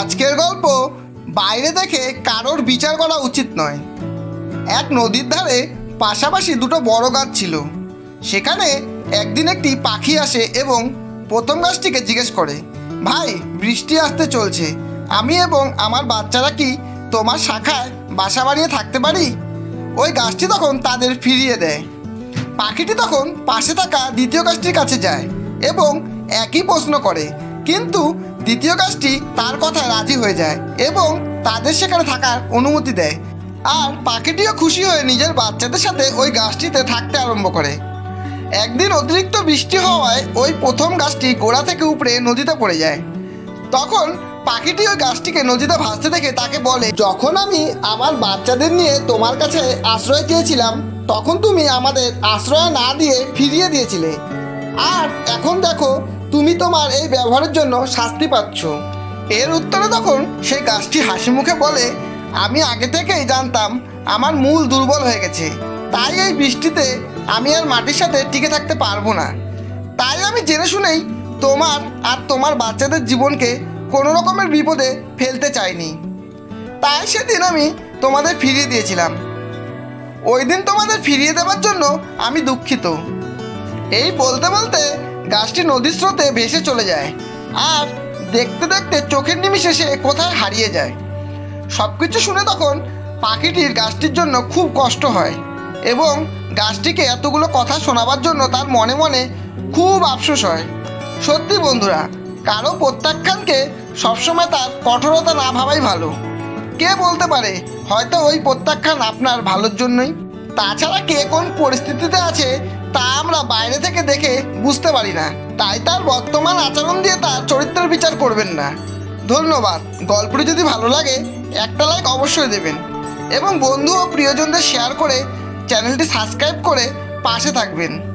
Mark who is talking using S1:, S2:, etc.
S1: আজকের গল্প বাইরে দেখে কারোর বিচার করা উচিত নয়। এক নদীর ধারে পাশাপাশি দুটো বড় গাছ ছিল। সেখানে একদিন একটি পাখি আসে এবং প্রথম গাছটিকে জিজ্ঞেস করে, ভাই, বৃষ্টি আসতে চলছে। আমি এবং আমার বাচ্চারা কি তোমার শাখায় বাসা বানিয়ে থাকতে পারি? ওই গাছটি তখন তাদের ফিরিয়ে দেয়। পাখিটি তখন পাশে থাকা দ্বিতীয় গাছটির কাছে যায় এবং একই প্রশ্ন করে কিন্তু দ্বিতীয় গাছটি তার কথায় রাজি হয়ে যায় এবং তাদের সেখানে থাকার অনুমতি দেয়। আর পাখিটিও খুশি হয়ে নিজের বাচ্চাদের সাথে ওই গাছটিতে থাকতে আরম্ভ করে। একদিন অতিরিক্ত বৃষ্টি হওয়ায় ওই প্রথম গাছটি গোড়া থেকে উপরে নদীতে পড়ে যায়। তখন পাখিটি ওই গাছটিকে নদীতে ভাসতে দেখে তাকে বলে, যখন আমি আমার বাচ্চাদের নিয়ে তোমার কাছে আশ্রয় চেয়েছিলাম, তখন তুমি আমাদের আশ্রয় না দিয়ে ফিরিয়ে দিয়েছিলে। আর এখন দেখো তুমি তোমার এই ব্যবহারের জন্য শাস্তি পাচ্ছ। এর উত্তরে তখন সেই গাছটি হাসি মুখে বলে, আমি আগে থেকেই জানতাম আমার মূল দুর্বল হয়ে গেছে। তাই এই বৃষ্টিতে আমি আর মাটির সাথে টিকে থাকতে পারব না। তাই আমি জেনে শুনেই তোমার আর তোমার বাচ্চাদের জীবনকে কোনো রকমের বিপদে ফেলতে চাইনি। তাই সেদিন আমি তোমাদের ফিরিয়ে দিয়েছিলাম। ওই দিন তোমাদের ফিরিয়ে দেওয়ার জন্য আমি দুঃখিত। এই বলতে বলতে গাছটি নদীর স্রোতে ভেসে চলে যায় আর দেখতে দেখতে চোখের নিমিষে সে কোথায় হারিয়ে যায়। সব কিছু শুনে তখন পাখিটির গাছটির জন্য খুব কষ্ট হয় এবং গাছটিকে এতগুলো কথা শোনাবার জন্য তার মনে মনে খুব আফসোস হয়। সত্যি বন্ধুরা, কারও প্রত্যাখ্যানকে সবসময় তার কঠোরতা না ভাবাই ভালো। কে বলতে পারে, হয়তো ওই প্রত্যাখ্যান আপনার ভালোর জন্যই। তাছাড়া কে কোন পরিস্থিতিতে আছে তা আমরা বাইরে থেকে দেখে বুঝতে পারি না। তাই তার বর্তমান আচরণ দিয়ে তার চরিত্রের বিচার করবেন না। ধন্যবাদ। গল্পটি যদি ভালো লাগে, একটা লাইক অবশ্যই দেবেন। এবং বন্ধু ও প্রিয়জনদের শেয়ার করে চ্যানেলটি সাবস্ক্রাইব করে পাশে থাকবেন।